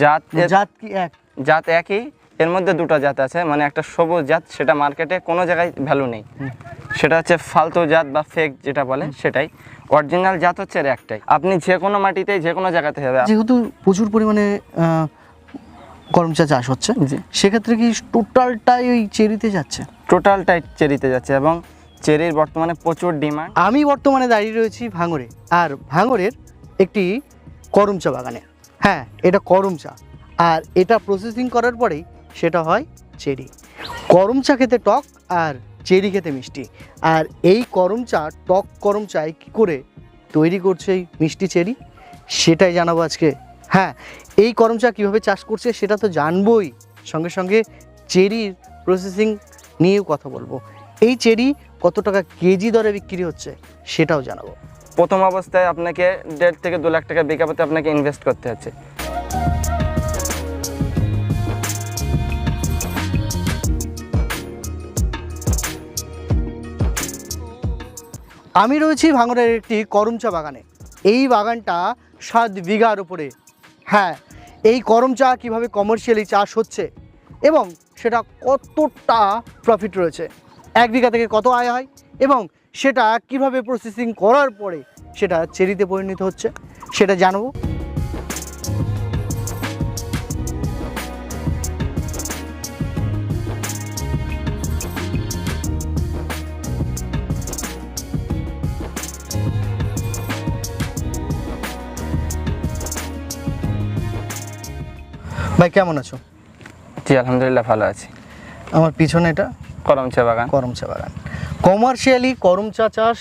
জাত জাত কি এক? জাত একই এর মধ্যে দুটো জাত আছে মানে একটা সবুজ জাত সেটা মার্কেটে কোনো জায়গায় ভ্যালু নেই। সেটা হচ্ছে ফালতু জাত বা ফেক যেটা বলে সেটাই। অরিজিনাল জাত হচ্ছে এর একটাই। আপনি যে কোনো মাটিতে যে কোনো জায়গাতে হবে যেহেতু প্রচুর পরিমাণে করম চা চাষ হচ্ছে। সেক্ষেত্রে কি টোটালটাই ওই চেরিতে যাচ্ছে? টোটালটাই চেরিতে যাচ্ছে এবং চেরির বর্তমানে প্রচুর ডিমান্ড আমি বর্তমানে দাঁড়িয়ে রয়েছি ভাঙরে আর ভাঙরের একটি করমচা বাগানে। হ্যাঁ এটা করম চা। আর এটা প্রসেসিং করার পরেই সেটা হয় চেরি। করম চা খেতে টক আর চেরি খেতে মিষ্টি। আর এই করম চা, টক করম চায় কী করে তৈরি করছে এই মিষ্টি চেরি, সেটাই জানাব আজকে। হ্যাঁ এই করম চা কীভাবে চাষ করছে সেটা তো জানবই। সঙ্গে সঙ্গে চেরির প্রসেসিং নিয়েও কথা বলব। এই চেরি কত টাকা কেজি দরে বিক্রি হচ্ছে সেটাও জানাব। প্রথম অবস্থায় আপনাকে দেড় থেকে দু লাখ টাকা বিকাপতে আপনাকে ইনভেস্ট করতে হচ্ছে। আমি রয়েছি ভাঙড়ের একটি করমচা বাগানে। এই বাগানটা সাত বিঘার উপরে। হ্যাঁ এই করম চা কীভাবে কমার্শিয়ালি চাষ হচ্ছে এবং সেটা কতটা প্রফিট রয়েছে, এক বিঘা থেকে কত আয় হয় এবং সেটা কীভাবে প্রসেসিং করার পরে সেটা চেরিতে পরিণত হচ্ছে সেটা জানব। ভাই কেমন আছো? জি আলহামদুলিল্লাহ ভালো আছি। আমার পিছনে এটা করম চা বাগান। করম চা বাগান। কমার্শিয়ালি করম চা চাষ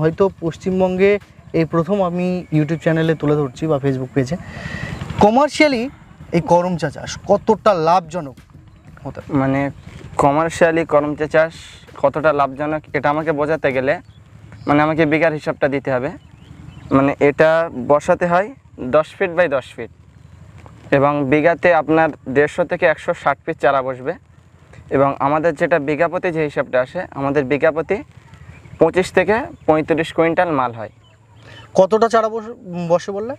হয়তো পশ্চিমবঙ্গে এই প্রথম আমি ইউটিউব চ্যানেলে তুলে ধরছি বা ফেসবুক পেজে। কমার্শিয়ালি এই করম চা চাষ কতটা লাভজনক মানে কমার্শিয়ালি করম চা চাষ কতটা লাভজনক এটা আমাকে বোঝাতে গেলে মানে আমাকে বিঘার হিসাবটা দিতে হবে। মানে এটা বসাতে হয় দশ ফিট বাই দশ ফিট এবং বিঘাতে আপনার দেড়শো থেকে একশো ষাট পিস চারা বসবে। এবং আমাদের যেটা বিঘাপতি যে হিসাবটা আসে আমাদের বিঘাপতি পঁচিশ থেকে পঁয়ত্রিশ কুইন্টাল মাল হয়। কতটা চারা বস- বসে বললে?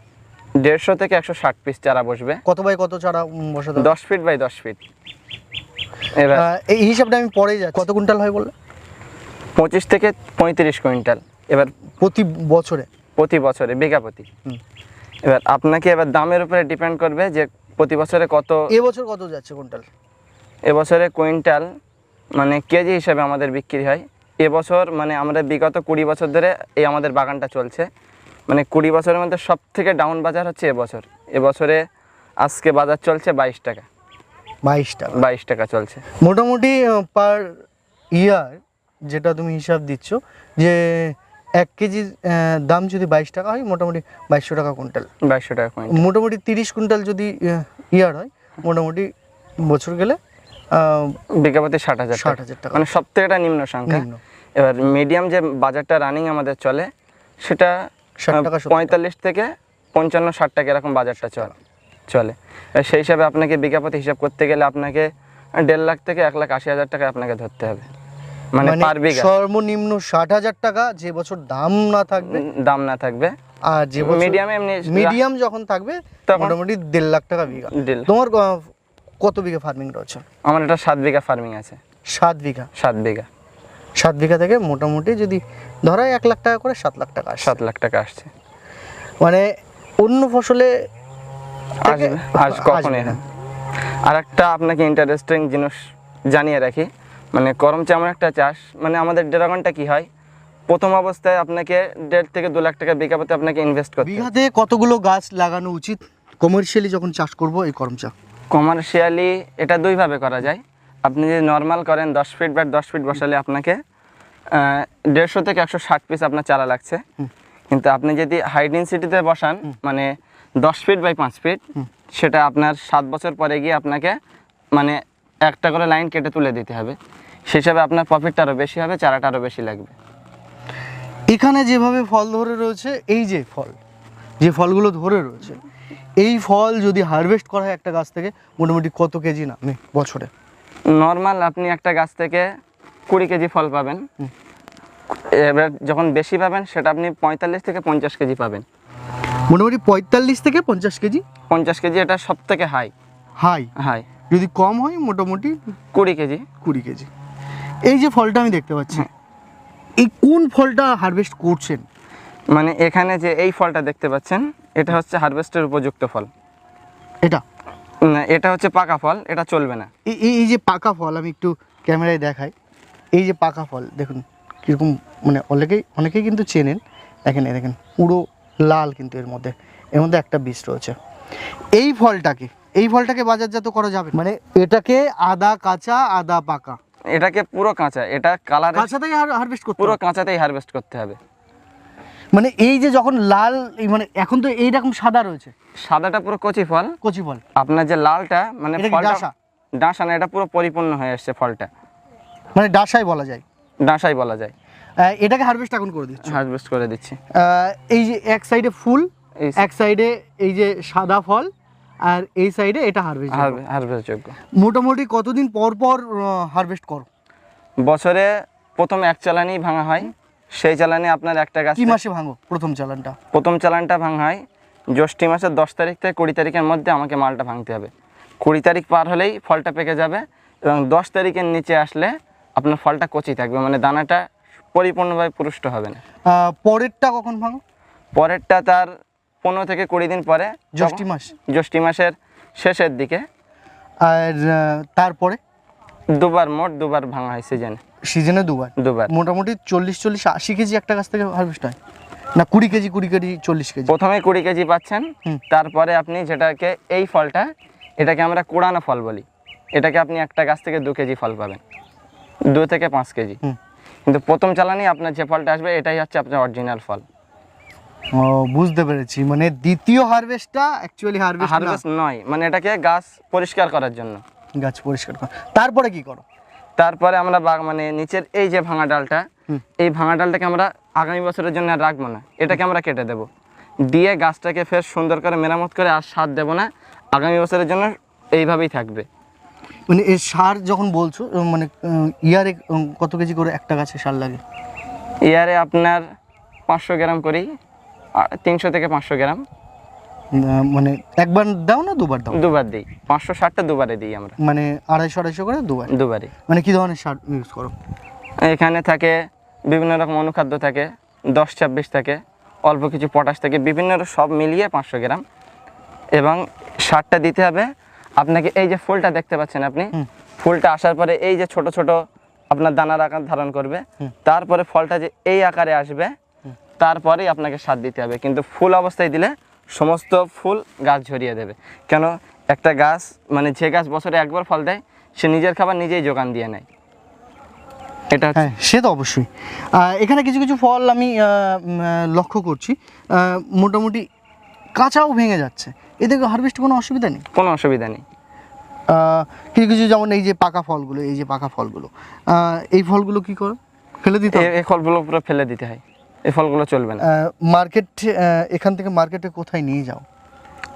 দেড়শো থেকে একশো ষাট পিস চারা বসবে। কত বাই কত চারা বসাতে দশ ফিট বাই দশ ফিট এবার এই হিসাবটা আমি পরেই যাই কত কুইন্টাল হয় বললে? পঁচিশ থেকে পঁয়ত্রিশ কুইন্টাল। এবার প্রতি বছরে? প্রতি বছরে বিঘা প্রতি এবার আপনাকে এবার দামের উপরে ডিপেন্ড করবে যে প্রতি বছরে কত এবছর কত যাচ্ছে কুইন্টাল? এবছরে কুইন্টাল মানে কেজি হিসাবে আমাদের বিক্রি হয়। এবছর মানে আমরা বিগত কুড়ি বছর ধরে এই আমাদের বাগানটা চলছে। মানে কুড়ি বছরের মধ্যে সব থেকে ডাউন বাজার হচ্ছে এবছর। এবছরে আজকে বাজার চলছে বাইশ টাকা। বাইশ টাকা। বাইশ টাকা চলছে। মোটামুটি পার ইয়ার যেটা তুমি হিসাব দিচ্ছ যে এক কেজির আহ, দাম যদি বাইশ টাকা হয় মোটামুটি বাইশশো টাকা কুইন্টাল। বাইশশো টাকা মোটামুটি তিরিশ কুইন্টাল যদি ইয়ার হয় মোটামুটি বছর গেলে বিঘা প্রতি ষাট হাজার ষাট হাজার টাকা। মানে সব থেকে নিম্ন সংখ্যা। এবার মিডিয়াম যে বাজারটা রানিং আমাদের চলে সেটা। পঁয়তাল্লিশ থেকে পঞ্চান্ন ষাট টাকা এরকম বাজারটা চলে। চলে। সেই হিসাবে আপনাকে বিঘাপতি হিসাব করতে গেলে আপনাকে দেড় লাখ থেকে এক লাখ আশি হাজার টাকা আপনাকে ধরতে হবে। মানে মানে পার বিঘা। সর্বনিম্ন ষাট হাজার টাকা যে বছর দাম না থাকবে দাম না থাকবে। আর যে মিডিয়ামে এমনি মিডিয়াম যখন থাকবে মোটামুটি দেড় লাখ টাকা বিঘা। তোমার কত বিঘা ফার্মিং রয়েছে? আমার এটা সাত বিঘা ফার্মিং আছে। সাত বিঘা? সাত বিঘা। সাত বিঘা থেকে মোটামুটি যদি ধরা এক লাখ টাকা করে সাত লাখ টাকা সাত লাখ টাকা আসছে। মানে অন্য ফসলে আস কখনই আর একটা আপনাকে ইন্টারেস্টিং জিনিস জানিয়ে রাখি। মানে করম চামড়া একটা চাষ। মানে আমাদের ড্রাগনটা কি হয়? প্রথম অবস্থায় আপনাকে দেড় থেকে দু লাখ টাকা বিঘাপতি আপনাকে ইনভেস্ট করতে বিঘাতে কতগুলো গাছ লাগানো উচিত? কমার্শিয়ালি যখন চাষ করব এই করম চা কমার্শিয়ালি এটা দুইভাবে করা যায়। আপনি যদি নর্মাল করেন দশ ফিট বা দশ ফিট বসালে আপনাকে দেড়শো থেকে একশো ষাট পিস আপনার চারা লাগছে। কিন্তু আপনি যদি হাই ডেন্সিটিতে বসান মানে দশ ফিট বাই পাঁচ ফিট সেটা আপনার সাত বছর পরে গিয়ে আপনাকে মানে একটা করে লাইন কেটে তুলে দিতে হবে। সেই হিসাবে আপনার প্রফিটটা আরও বেশি হবে চারাটা আরও বেশি লাগবে। এখানে যেভাবে ফল ধরে রয়েছে এই যে ফল যে ফলগুলো ধরে রয়েছে এই ফল যদি হারভেস্ট করা হয় একটা গাছ থেকে মোটামুটি কত কেজি নামে বছরে? নর্মাল আপনি একটা গাছ থেকে কুড়ি কেজি ফল পাবেন। এবার যখন বেশি পাবেন সেটা আপনি পঁয়তাল্লিশ থেকে পঞ্চাশ কেজি পাবেন। মোটামুটি পঁয়তাল্লিশ থেকে পঞ্চাশ কেজি? পঞ্চাশ কেজি এটা সব থেকে হাই হাই হাই যদি কম হয় মোটামুটি কুড়ি কেজি। কুড়ি কেজি। এই যে ফলটা আমি দেখতে পাচ্ছি হ্যাঁ। এই কোন ফলটা হারভেস্ট করছেন? মানে এখানে যে এই ফলটা দেখতে পাচ্ছেন এটা হচ্ছে হারভেস্টের উপযুক্ত ফল। এটা? না, এটা হচ্ছে পাকা ফল এটা চলবে না। এই এই- এই যে পাকা ফল আমি একটু ক্যামেরায় দেখাই। এই যে পাকা ফল দেখুন কীরকম মানে অনেকেই অনেকেই কিন্তু চেনেন। দেখেন দেখেন পুরো লাল কিন্তু এর মধ্যে। এর মধ্যে একটা বীজ রয়েছে। এই ফলটাকে এই ফলটাকে বাজারজাত করা যাবে? মানে এটাকে আদা কাঁচা আদা পাকা। এটাকে পুরো কাঁচা এটা কালার কাঁচাতেই হারভেস্ট করতে পুরো কাঁচাতেই হারভেস্ট করতে হবে। মানে এই যে যখন লাল মানে এখন তো এইরকম সাদা রয়েছে। সাদাটা পুরো কচি ফল। কচি ফল। আপনার যে লালটা মানে ফলটা? ডাঁসা? না এটা পুরো পরিপূর্ণ হয়ে আসছে ফলটা। মানে ডাসাই বলা যায়। ডাঁসাই বলা যায়। এটাকে হারভেস্ট এখন করে দিচ্ছি। হারভেস্ট করে দিচ্ছি। এই যে এক সাইডে ফুল এক সাইডে এই যে সাদা ফল আর এই সাইডে এটা হারভেস্ট হারভেস্ট যোগ্য। মোটামুটি কতদিন পর পর হারভেস্ট করো? বছরে প্রথম এক চালানি ভাঙা হয়। সেই চালানে আপনার একটা গাছ কি মাসে ভাঙো প্রথম চালানটা প্রথম চালানটা ভাঙা হয় জ্যৈষ্ঠী মাসের দশ তারিখ থেকে কুড়ি তারিখের মধ্যে আমাকে মালটা ভাঙতে হবে। কুড়ি তারিখ পার হলেই ফলটা পেকে যাবে এবং দশ তারিখের নিচে আসলে আপনার ফলটা কচি থাকবে মানে দানাটা পরিপূর্ণভাবে পুরুষ্ট হবে না। পরেরটা কখন ভাঙো পরেরটা তার পনেরো থেকে কুড়ি দিন পরে জ্যৈষ্ঠী মাস। জ্যৈষ্ঠী মাসের শেষের দিকে। আর তারপরে? দুবার মোট দুবার ভাঙা হয় সিজনে সিজনে দুবার। দুবার। মোটামুটি চল্লিশ চল্লিশ আশি কেজি একটা গাছ থেকে হারভেস্ট হয়। না কুড়ি কেজি কুড়ি কেজি চল্লিশ কেজি। প্রথমে কুড়ি কেজি পাচ্ছেন তারপরে আপনি যেটাকে এই ফলটা এটাকে আমরা কোড়ানো ফল বলি। এটাকে আপনি একটা গাছ থেকে দু কেজি ফল পাবেন। দু থেকে পাঁচ কেজি। কিন্তু প্রথম চালানি আপনার যে ফলটা আসবে এটাই হচ্ছে আপনার অরিজিনাল ফল। ও বুঝতে পেরেছি। মানে দ্বিতীয় হারভেস্টটা অ্যাকচুয়ালি হারভেস্ট হারভেস্ট নয়। মানে এটাকে গাছ পরিষ্কার করার জন্য। গাছ পরিষ্কার কর। তারপরে কি করো? তারপরে আমরা মানে নিচের এই যে ভাঙা ডালটা এই ভাঙা ডালটাকে আমরা আগামী বছরের জন্য আর রাখব না। এটাকে আমরা কেটে দেব। দিয়ে গাছটাকে ফের সুন্দর করে মেরামত করে আর সার দেবো না। আগামী বছরের জন্য এইভাবেই থাকবে। মানে এর সার যখন বলছো মানে ইয়ারে কত কেজি করে একটা গাছে সার লাগে? ইয়ারে আপনার পাঁচশো গ্রাম করি তিনশো থেকে পাঁচশো গ্রাম। মানে একবার দাও না দুবার দাও? দুবার দিই। পাঁচশো ষাটটা দুবারে দিই আমরা। মানে আড়াইশো আড়াইশো করে দুবার? দুবারই। মানে কি ধরনের সার ইউজ করো? এখানে থাকে বিভিন্ন রকম অনুখাদ্য থাকে দশ ছাব্বিশ থাকে অল্প কিছু পটাশ থাকে বিভিন্ন সব মিলিয়ে পাঁচশো গ্রাম। এবং সারটা দিতে হবে আপনাকে এই যে ফুলটা দেখতে পাচ্ছেন আপনি ফুলটা আসার পরে এই যে ছোট ছোট আপনার দানার আকার ধারণ করবে তারপরে ফলটা যে এই আকারে আসবে তারপরেই আপনাকে সার দিতে হবে। কিন্তু ফুল অবস্থায় দিলে সমস্ত ফুল গাছ ঝরিয়ে দেবে। কেন? একটা গাছ মানে যে গাছ বছরে একবার ফল দেয় সে নিজের খাবার নিজেই যোগান দিয়ে নেয়। এটা হ্যাঁ সে তো অবশ্যই। এখানে কিছু কিছু ফল আমি লক্ষ্য করছি। মোটামুটি কাঁচাও ভেঙে যাচ্ছে। এতে হারভেস্ট কোনো অসুবিধা নেই? কোনো অসুবিধা নেই। কিছু কিছু যেমন এই যে পাকা ফলগুলো এই যে পাকা ফলগুলো। এই ফলগুলো কি করো? ফেলে দিতে এই ফলগুলো পুরো ফেলে দিতে হয়। এই ফলগুলো চলবে না। মার্কেট এখান থেকে মার্কেটে কোথায় নিয়ে যাও?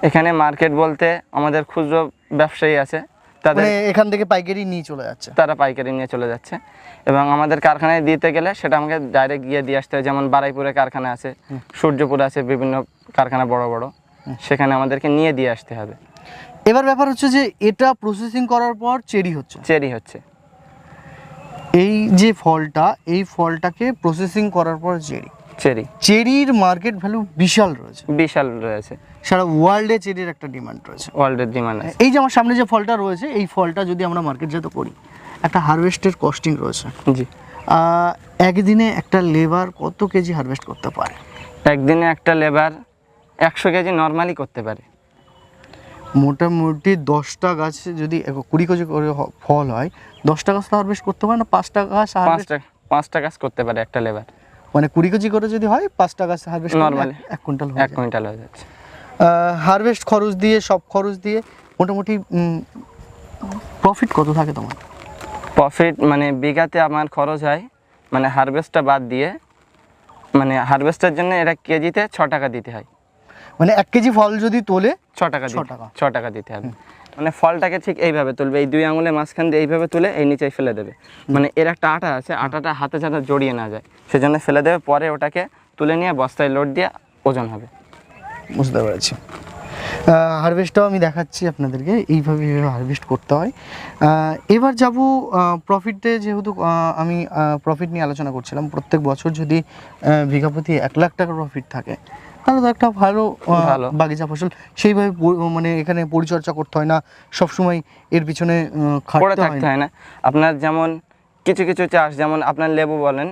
এখানে মার্কেট বলতে আমাদের খুচরো ব্যবসায়ী আছে তাদের মানে এখান থেকে পাইকারি নিয়ে চলে যাচ্ছে। তারা পাইকারি নিয়ে চলে যাচ্ছে। এবং আমাদের কারখানায় দিতে গেলে সেটা আমাকে ডাইরেক্ট গিয়ে দিয়ে আসতে হয় যেমন বারাইপুরে কারখানা আছে সূর্যপুরে আছে বিভিন্ন কারখানা বড় বড়। সেখানে আমাদেরকে নিয়ে দিয়ে আসতে হবে। এবার ব্যাপার হচ্ছে যে এটা প্রসেসিং করার পর চেরি হচ্ছে। চেরি হচ্ছে। এই যে ফলটা এই ফলটাকে প্রসেসিং করার পর চেরি। চেরি। চেরির মার্কেট ভ্যালু বিশাল রয়েছে। বিশাল রয়েছে। সারা ওয়ার্ল্ডে চেরির একটা ডিমান্ড রয়েছে। ওয়ার্ল্ডের ডিমান্ড আছে। এই যে আমার সামনে যে ফলটা রয়েছে এই ফলটা যদি আমরা মার্কেটজাত করি একটা হারভেস্টের কস্টিং রয়েছে। জি। একদিনে একটা লেবার কত কেজি হারভেস্ট করতে পারে? একদিনে একটা লেবার একশো কেজি নর্মালি করতে পারে। মোটামুটি দশটা গাছ যদি কুড়ি কেজি করে ফল হয় দশটা গাছ হারভেস্ট করতে পারে না পাঁচটা গাছ পাঁচটা পাঁচটা কাজ করতে পারে একটা লেবার মানে কুড়ি কেজি করে যদি হয় পাঁচটা গাছ হারভেস্ট Normally। এক কুইন্টাল এক কুইন্টাল হয়ে যাচ্ছে। হারভেস্ট খরচ দিয়ে সব খরচ দিয়ে মোটামুটি প্রফিট কত থাকে তোমার? প্রফিট মানে বিঘাতে আমার খরচ হয় মানে হারভেস্টটা বাদ দিয়ে মানে হারভেস্টের জন্য এটা কেজিতে ছ টাকা দিতে হয়। মানে এক কেজি ফল যদি তোলে ছ টাকা ছ টাকা। ছ টাকা দিতে হবে। মানে ফলটাকে ঠিক এইভাবে তুলবে এই দুই আঙুলের মাঝখান দিয়ে এইভাবে তুলে এই নিচেই ফেলে দেবে। মানে এর একটা আটা আছে আটাটা হাতে যাতে জড়িয়ে না যায় সেজন্য ফেলে দেবে পরে ওটাকে তুলে নিয়ে বস্তায় লোড দিয়ে ওজন হবে। বুঝতে পেরেছি। হারভেস্টটাও আমি দেখাচ্ছি আপনাদেরকে এইভাবে হারভেস্ট করতে হয়। এবার যাব প্রফিটে যেহেতু আমি প্রফিট নিয়ে আলোচনা করছিলাম প্রত্যেক বছর যদি আহ, বিঘা প্রতি এক লাখ টাকার প্রফিট থাকে তাহলে তো একটা ভালো ভালো। বাগিচা ফসল। সেইভাবে মানে এখানে পরিচর্যা করতে হয় না। সবসময় এর পিছনে পড়ে হয় থাকতে না হয় না। আপনার যেমন কিছু কিছু চাষ যেমন আপনার লেবু বলেন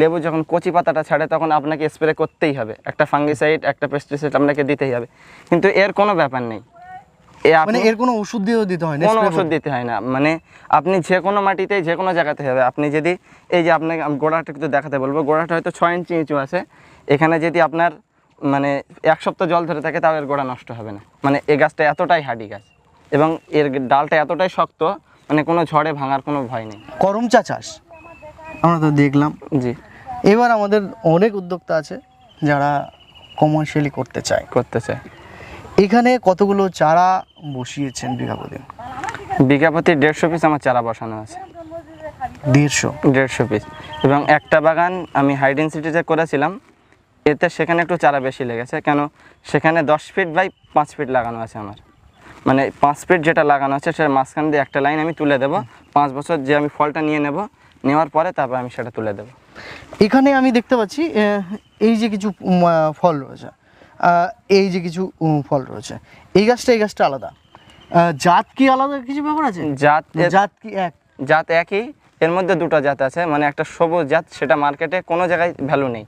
লেবু যখন কচি পাতাটা ছাড়ে তখন আপনাকে স্প্রে করতেই হবে। একটা ফাঙ্গিসাইড একটা পেস্টিসাইড আপনাকে দিতেই হবে। কিন্তু এর কোনো ব্যাপার নেই। মানে আপনি এর কোনো ওষুধ দিয়েও দিতে হয় না কোনো ওষুধ দিতে হয় না। মানে আপনি যে কোনো মাটিতে যে কোনো জায়গাতে হবে। আপনি যদি এই যে আপনাকে গোড়াটা একটু দেখাতে বলব। গোড়াটা হয়তো ছয় ইঞ্চি উঁচু আছে। এখানে যদি আপনার মানে এক সপ্তাহ জল ধরে থাকে তাও এর গোড়া নষ্ট হবে না। মানে এই গাছটা এতটাই হাডি গাছ এবং এর ডালটা এতটাই শক্ত মানে কোনো ঝড়ে ভাঙার কোনো ভয় নেই। করম চা চাষ আমরা তো দেখলাম। জি। এবার আমাদের অনেক উদ্যোক্তা আছে যারা কমার্শিয়ালি করতে চায়। করতে চায়। এখানে কতগুলো চারা বসিয়েছেন বিঘা প্রতি বিঘা দেড়শো পিস আমার চারা বসানো আছে। দেড়শো? দেড়শো পিস। এবং একটা বাগান আমি হাইডেন সিটিতে করেছিলাম এতে সেখানে একটু চারা বেশি লেগেছে কেন সেখানে দশ ফিট বাই পাঁচ ফিট লাগানো আছে আমার। মানে পাঁচ ফিট যেটা লাগানো আছে সেটা মাঝখান দিয়ে একটা লাইন আমি তুলে দেবো পাঁচ বছর যে আমি ফলটা নিয়ে নেব নেওয়ার পরে তারপর আমি সেটা তুলে দেবো। এখানে আমি দেখতে পাচ্ছি এই যে কিছু ফল রয়েছে এই যে কিছু ফল রয়েছে এই গাছটা এই গাছটা আলাদা। জাত কি আলাদা কিছু ব্যাপার আছে? জাত জাত কি এক? জাত একই এর মধ্যে দুটো জাত আছে মানে একটা সবুজ জাত সেটা মার্কেটে কোনো জায়গায় ভ্যালু নেই।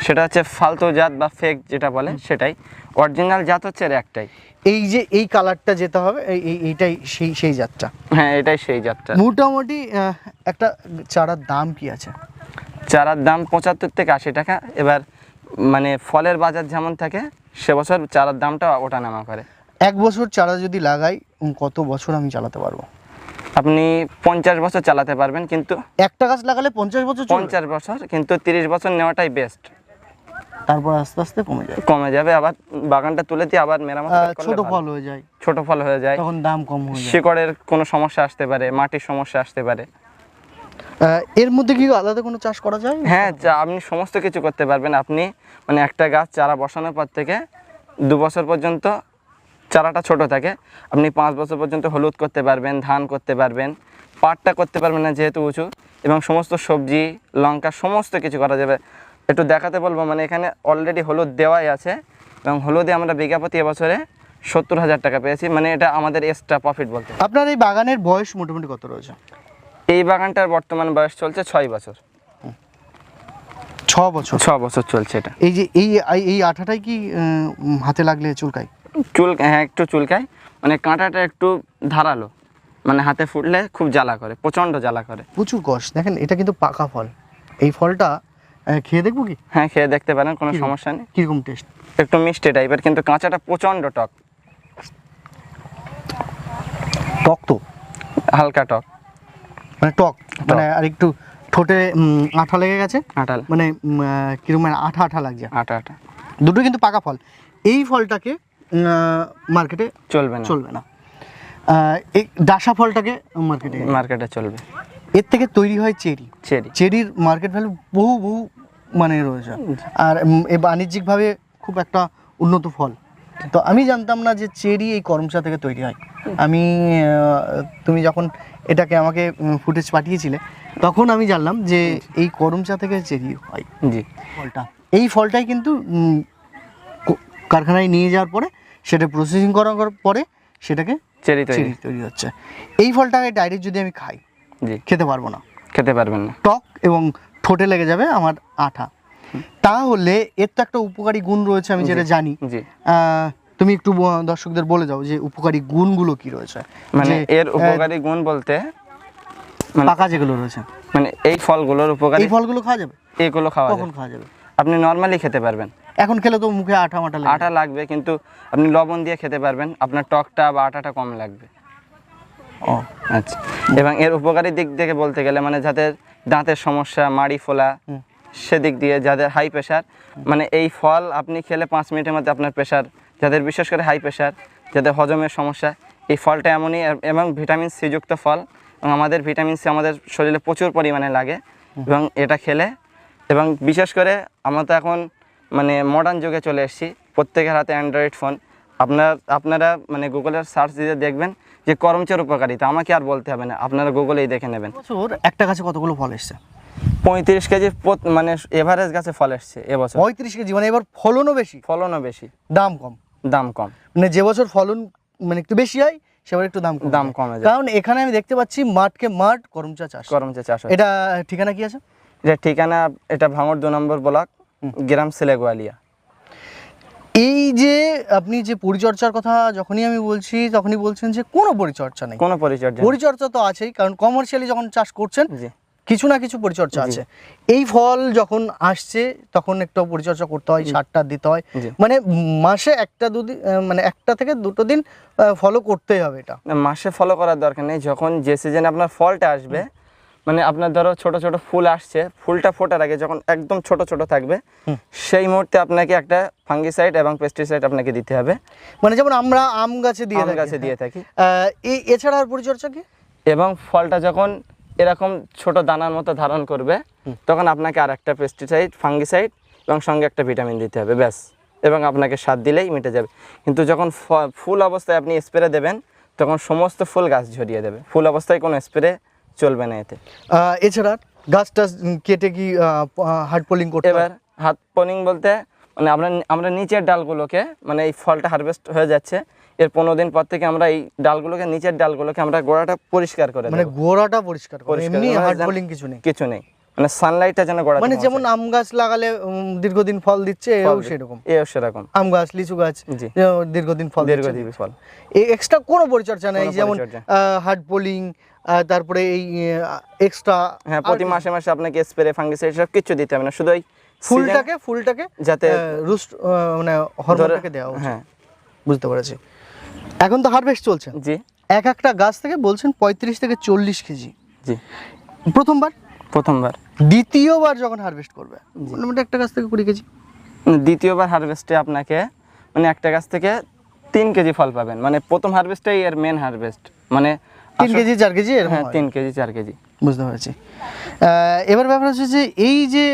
সেটা হচ্ছে ফালতু জাত বা ফেক যেটা বলে সেটাই। অরিজিনাল জাত হচ্ছে এর একটাই। এই যে এই কালারটা যেতে হবে এই এই- এইটাই সেই সেই জাতটা। হ্যাঁ এটাই সেই জাতটা। মোটামুটি একটা চারার দাম কি আছে? চারার দাম পঁচাত্তর থেকে আশি টাকা। এবার মানে ফলের বাজার যেমন থাকে সে বছর চারার দামটা ওঠা নামা করে। এক বছর চারা যদি লাগাই কত বছর আমি চালাতে পারব? আপনি পঞ্চাশ বছর চালাতে পারবেন কিন্তু একটা গাছ লাগালে পঞ্চাশ বছর পঞ্চাশ বছর কিন্তু তিরিশ বছর নেওয়াটাই বেস্ট তারপর আস্তে আস্তে কমে যায় কমে যাবে আবার বাগানটা তুলে দিয়ে আবার মেরামত ছোট ফল হয়ে যায়। ছোট ফল হয়ে যায়। তখন দাম কম হয়ে যায়। শিকড়ের কোনো সমস্যা আসতে পারে মাটির সমস্যা আসতে পারে। এর মধ্যে কি আলাদা কোনো চাষ করা যায়? হ্যাঁ আপনি সমস্ত কিছু করতে পারবেন। আপনি মানে একটা গাছ চারা বসানোর পর থেকে দু বছর পর্যন্ত চারাটা ছোট থাকে। আপনি পাঁচ বছর পর্যন্ত হলুদ করতে পারবেন ধান করতে পারবেন পাটটা করতে পারবেন না যেহেতু উঁচু এবং সমস্ত সবজি লঙ্কা সমস্ত কিছু করা যাবে। একটু দেখাতে বলব মানে এখানে অলরেডি হলুদ দেওয়াই আছে এবং হলুদে আমরা বিঘা প্রতি এবছরে সত্তর হাজার টাকা পেয়েছি। মানে এটা আমাদের এক্সট্রা প্রফিট বলতে আপনার এই বাগানের বয়স মোটামুটি কত রয়েছে? এই বাগানটার বর্তমান বয়স চলছে ছয় বছর। ছ বছর? ছ বছর চলছে এটা। এই যে এই এই- আঠাটাই কি হাতে লাগলে চুলকায়? চুল হ্যাঁ একটু চুলকায়। মানে কাঁটাটা একটু ধারালো। মানে হাতে ফুটলে খুব জ্বালা করে প্রচণ্ড জ্বালা করে। প্রচুর কষ দেখেন এটা কিন্তু পাকা ফল। এই ফলটা খেয়ে দেখব কি? হ্যাঁ খেয়ে দেখতে পারেন কোনো সমস্যা নেই। কীরকম টেস্ট একটু মিষ্টি টাইপের কিন্তু কাঁচাটা প্রচণ্ড টক। টক তো? হালকা টক। মানে টক? মানে আর একটু ঠোঁটে আঠা লেগে গেছে? আটাল মানে কীরকম মানে আঠা আঠা লাগছে। আঠা আঠা। দুটো কিন্তু পাকা ফল। এই ফলটাকে মার্কেটে চলবে না। চলবে না। এই ডাসা ফলটাকে মার্কেটে মার্কেটে চলবে। এর থেকে তৈরি হয় চেরি। চেরি। চেরির মার্কেট ভ্যালু বহু বহু মানে রয়েছে। আর এ বাণিজ্যিকভাবে খুব একটা উন্নত ফল। তো আমি জানতাম না যে চেরি এই করমচা থেকে তৈরি হয়। আমি তুমি যখন এটাকে আমাকে ফুটেজ পাঠিয়েছিলে তখন আমি জানলাম যে এই করমচা থেকে চেরি হয় জি। ফলটা। এই ফলটাই কিন্তু কারখানায় নিয়ে যাওয়ার পরে সেটা প্রসেসিং করার পরে সেটাকে চেরি তৈরি। তৈরি হচ্ছে। এই ফলটাকে ডাইরেক্ট যদি আমি খাই জি। খেতে পারব না। খেতে পারবেন না। টক এবং ঠোঁটে লেগে যাবে আমার আঠা। তাহলে এর তো একটা উপকারী গুণ রয়েছে আমি যেটা জানি। তুমি একটু দর্শকদের বলে দাও যে উপকারী গুণগুলো কি রয়েছে। মানে এর উপকারী গুণ বলতে মানে- পাকা যেগুলো রয়েছে। মানে এই ফলগুলোর উপকারী এই ফলগুলো খাওয়া যাবে? এগুলো খাওয়া কখন খাওয়া যাবে? আপনি নর্মালি খেতে পারবেন। এখন খেলে তো মুখে আঠা মাটা আটা লাগবে কিন্তু আপনি লবণ দিয়ে খেতে পারবেন। আপনার টকটা বা আটাটা কম লাগবে। ও। আচ্ছা। এবং এর উপকারী দিক থেকে বলতে গেলে মানে যাদের দাঁতের সমস্যা মাড়ি ফোলা সেদিক দিয়ে যাদের হাই প্রেশার মানে এই ফল আপনি খেলে পাঁচ মিনিটের মধ্যে আপনার প্রেশার যাদের বিশেষ করে হাই প্রেশার যাদের হজমের সমস্যা এই ফলটা এমনই এবং ভিটামিন সি যুক্ত ফল এবং আমাদের ভিটামিন সি আমাদের শরীরে প্রচুর পরিমাণে লাগে। এবং এটা খেলে এবং বিশেষ করে আমরা তো এখন মানে মডার্ন যুগে চলে এসেছি। প্রত্যেকের হাতে অ্যান্ড্রয়েড ফোন আপনার আপনারা মানে গুগলের সার্চ দিয়ে দেখবেন যে করমচার উপকারিতা। আমাকে আর বলতে হবে না আপনারা গুগলেই দেখে নেবেন। বছর একটা গাছে কতগুলো ফল এসছে? পঁয়ত্রিশ কেজি মানে এভারেজ গাছে ফল এসছে এবছর। পঁয়ত্রিশ কেজি মানে এবার ফলনও বেশি? ফলনও বেশি। দাম কম? দাম কম। মানে যে বছর ফলন মানে একটু বেশি হয় সেবার একটু দাম কম দাম। কমে যায়। কারণ এখানে আমি দেখতে পাচ্ছি মাঠকে মাঠ করমচা চাষ। করমচা চাষ এটা ঠিকানা কি আছে? এটা ঠিকানা এটা ভাঙড় দু নম্বর ব্লক। গ্রাম সিলেগুয়ালিয়া। এই যে আপনি যে পরিচর্যার কথা যখনই আমি বলছি তখনই বলছেন যে কোনো পরিচর্যা নেই। কোনো পরিচর্যা। পরিচর্যা তো আছেই কারণ কমার্শিয়ালি যখন চাষ করছেন কিছু না কিছু পরিচর্যা আছে। এই ফল যখন আসছে তখন একটু পরিচর্যা করতে হয় সারটা দিতে হয়। মানে মাসে একটা দুদিন মানে একটা থেকে দুটো দিন ফলো করতেই হবে এটা। মাসে ফলো করার দরকার নেই। যখন যে সিজনে আপনার ফলটা আসবে মানে আপনার ধরো ছোট ছোট ফুল আসছে ফুলটা ফোটার আগে যখন একদম ছোট ছোট থাকবে সেই মুহূর্তে আপনাকে একটা ফাঙ্গিসাইড এবং পেস্টিসাইড আপনাকে দিতে হবে। মানে যেমন আমরা আম গাছে দিয়ে আম গাছে দিয়ে থাকি। আহ, এছাড়া আর পরিচর্যা কি? এবং ফলটা যখন এরকম ছোট দানার মতো ধারণ করবে তখন আপনাকে আর একটা পেস্টিসাইড ফাঙ্গিসাইড এবং সঙ্গে একটা ভিটামিন দিতে হবে ব্যাস। এবং আপনাকে স্বাদ দিলেই মিটে যাবে। কিন্তু যখন ফ- ফুল অবস্থায় আপনি স্প্রে দেবেন তখন সমস্ত ফুল গাছ ঝরিয়ে দেবে। ফুল অবস্থায় কোনো স্প্রে চলবে না এতে। এছাড়া গাছটা কেটে কি হার্ড পোলিং করতে এবার হাত পনিং বলতে মানে আমরা আমরা নিচের ডালগুলোকে মানে এই ফলটা হারভেস্ট হয়ে যাচ্ছে। এর পনেরো দিন পর থেকে আমরা এই ডালগুলোকে নিচের ডালগুলোকে আমরা গোড়াটা পরিষ্কার করে মানে গোড়াটা পরিষ্কার করে এমনি হার্ড যেন- পোলিং কিছু নেই। কিছু নেই। মানে সানলাইটটা যেন গোড়া মানে যেমন আম গাছ লাগালে দীর্ঘদিন ফল দিচ্ছে এও সেরকম। এও সেরকম। আম গাছ লিচু গাছ দীর্ঘদিন ফল দীর্ঘজীবী ফল। এক্সট্রা কোনো পরিচর্যা নেই যেমন। হার্ড পোলিং তারপরে এই এক্সট্রা হ্যাঁ প্রতি মাসে মাসে আপনাকে স্প্রে ফাঙ্গিসাইড সব কিছু দিতে হবে না শুধু ওই ফুলটাকে ফুলটাকে যাতে রুস্ট মানে হরমোনটাকে দেওয়া। হ্যাঁ। বুঝতে পেরেছি। এখন তো হারভেস্ট চলছে। জি। এক একটা গাছ থেকে বলছেন পঁয়ত্রিশ থেকে চল্লিশ কেজি। জি। প্রথমবার? প্রথমবার। দ্বিতীয়বার যখন হারভেস্ট করবে মোটামুটি একটা গাছ থেকে কুড়ি কেজি। দ্বিতীয়বার হারভেস্টে আপনাকে মানে একটা গাছ থেকে তিন কেজি ফল পাবেন। মানে প্রথম হারভেস্টটাই এর মেন হারভেস্ট মানে তিন কেজি চার কেজি হ্যাঁ। তিন কেজি চার কেজি। বুঝতে পেরেছি। এবার ব্যাপার হচ্ছে যে এই যে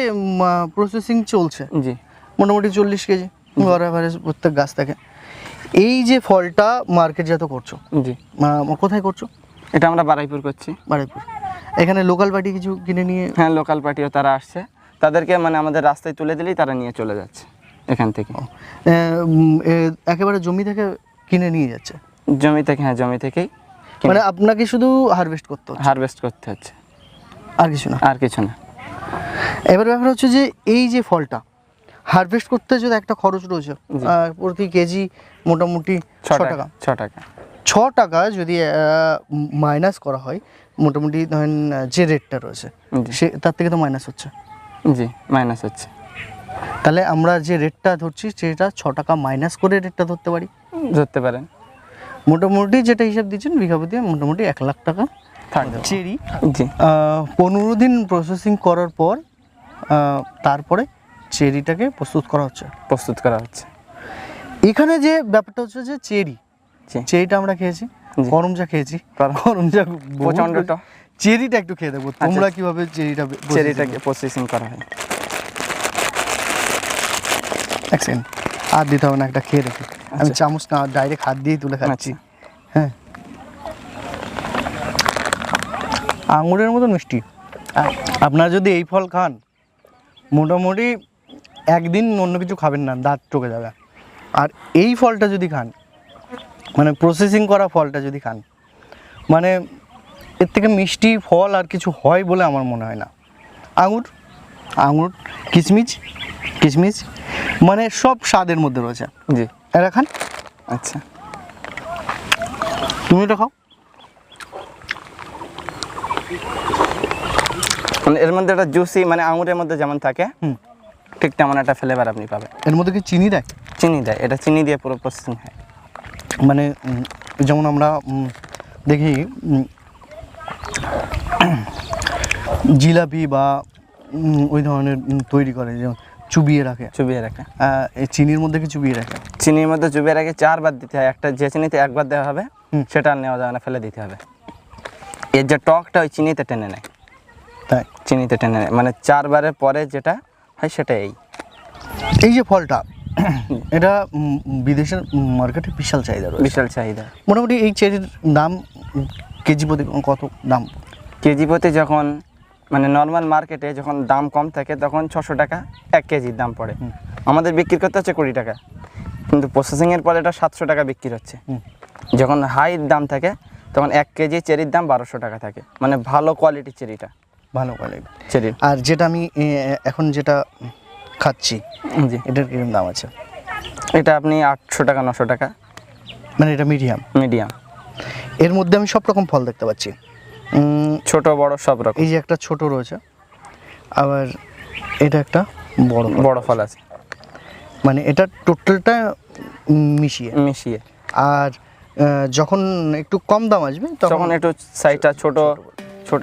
প্রসেসিং চলছে জি। মোটামুটি চল্লিশ কেজি গড় অ্যাভারেজ প্রত্যেক গাছ থেকে। এই যে ফলটা মার্কেটজাত করছ জি। কোথায় করছ? এটা আমরা বারাইপুর করছি। বারুইপুর। এখানে লোকাল পার্টি কিছু কিনে নিয়ে হ্যাঁ লোকাল পার্টিও তারা আসছে। তাদেরকে মানে আমাদের রাস্তায় তুলে দিলেই তারা নিয়ে চলে যাচ্ছে এখান থেকে। একেবারে জমি থেকে কিনে নিয়ে যাচ্ছে? জমি থেকে হ্যাঁ জমি থেকেই। মানে আপনাকে শুধু হারভেস্ট করতে হচ্ছে? হারভেস্ট করতে হচ্ছে। আর কিছু না? আর কিছু না। এবার ব্যাপার হচ্ছে যে এই যে ফলটা হারভেস্ট করতে যদি একটা খরচ রয়েছে প্রতি কেজি মোটামুটি ছ টাকা ছ টাকা। ছ টাকা যদি মাইনাস করা হয় মোটামুটি ধরেন যে রেটটা রয়েছে সে তার থেকে তো মাইনাস হচ্ছে। জি মাইনাস হচ্ছে। তাহলে আমরা যে রেটটা ধরছি সেটা ছ টাকা মাইনাস করে রেটটা ধরতে পারি? ধরতে পারেন। মোটামুটি যেটা হিসাব দিচ্ছেন বিঘা প্রতি মোটামুটি এক লাখ টাকা চেরি। পনেরো দিন প্রসেসিং করার পর তারপরে চেরিটাকে প্রস্তুত করা হচ্ছে। প্রস্তুত করা হচ্ছে। এখানে যে ব্যাপারটা হচ্ছে যে চেরি চেরিটা আমরা খেয়েছি জি। করমচা খেয়েছি। করম- করমচা বহুত প্রচণ্ড বেশি- টক। চেরিটা একটু খেয়ে দেবো তোমরা কীভাবে চেরিটা চেরিটাকে প্রসেসিং করা? হয়। এক সেকেন্ড হাত দিতে হবে না একটা খেয়ে দেখি। আমি চামচ না ডাইরেক্ট হাত দিয়েই তুলে খাচ্ছি। হ্যাঁ। আঙুরের মতো মিষ্টি। আপনারা যদি এই ফল খান মোটামুটি একদিন অন্য কিছু খাবেন না দাঁত চকে যাবে। আর এই ফলটা যদি খান মানে প্রসেসিং করা ফলটা যদি খান মানে এর থেকে মিষ্টি ফল আর কিছু হয় বলে আমার মনে হয় না। আঙুর আঙুর কিশমিশ কিশমিশ মানে সব স্বাদের মধ্যে রয়েছে। জি। এরা খান আচ্ছা। তুমি এটা খাও। মানে এর মধ্যে একটা জুসি মানে আঙুরের মধ্যে যেমন থাকে ঠিক তেমন একটা ফ্লেভার আপনি পাবেন। এর মধ্যে কি চিনি দেয়? চিনি দেয়। এটা চিনি দিয়ে পুরো প্রসেসিং হয়। মানে যেমন আমরা দেখি জিলাপি বা ওই ধরনের তৈরি করে যেমন চুবিয়ে রাখে। চুবিয়ে রাখে। এই চিনির মধ্যে কি চুবিয়ে রাখে? চিনির মধ্যে চুবিয়ে রাখে চারবার দিতে হয়। একটা যে চিনিতে একবার দেওয়া হবে সেটা আর নেওয়া যাবে না ফেলে দিতে হবে। এর যে টকটা ওই চিনিতে টেনে নেয়। তাই? চিনিতে টেনে নেয়। মানে চারবারের পরে যেটা হয় সেটা এই। এই যে ফলটা এটা বিদেশের মার্কেটে বিশাল চাহিদা রয়েছে। বিশাল চাহিদা। মোটামুটি এই চেরির দাম কেজি প্রতি কত দাম? কেজি প্রতি যখন মানে নর্মাল মার্কেটে যখন দাম কম থাকে তখন ছশো টাকা এক কেজির দাম পড়ে। আমাদের বিক্রি করতে হচ্ছে কুড়ি টাকা। কিন্তু প্রসেসিংয়ের পরে এটা সাতশো টাকা বিক্রি হচ্ছে। যখন হাই দাম থাকে তখন এক কেজি চেরির দাম বারোশো টাকা থাকে। মানে ভালো কোয়ালিটির চেরিটা। ভালো কোয়ালিটি চেরির আর যেটা আমি এখন যেটা খাচ্ছি জি। এটার কীরকম দাম আছে? এটা আপনি আটশো টাকা নশো টাকা। মানে এটা মিডিয়াম মিডিয়াম এর মধ্যে আমি সব রকম ফল দেখতে পাচ্ছি। ছোট বড় সব রকম। এই যে একটা ছোট রয়েছে আবার এটা একটা বড় বড় ফল আছে। মানে এটা টোটালটা মিশিয়ে। মিশিয়ে। আর যখন একটু কম দাম আসবে তখন একটু সাইজটা ছোট ছোট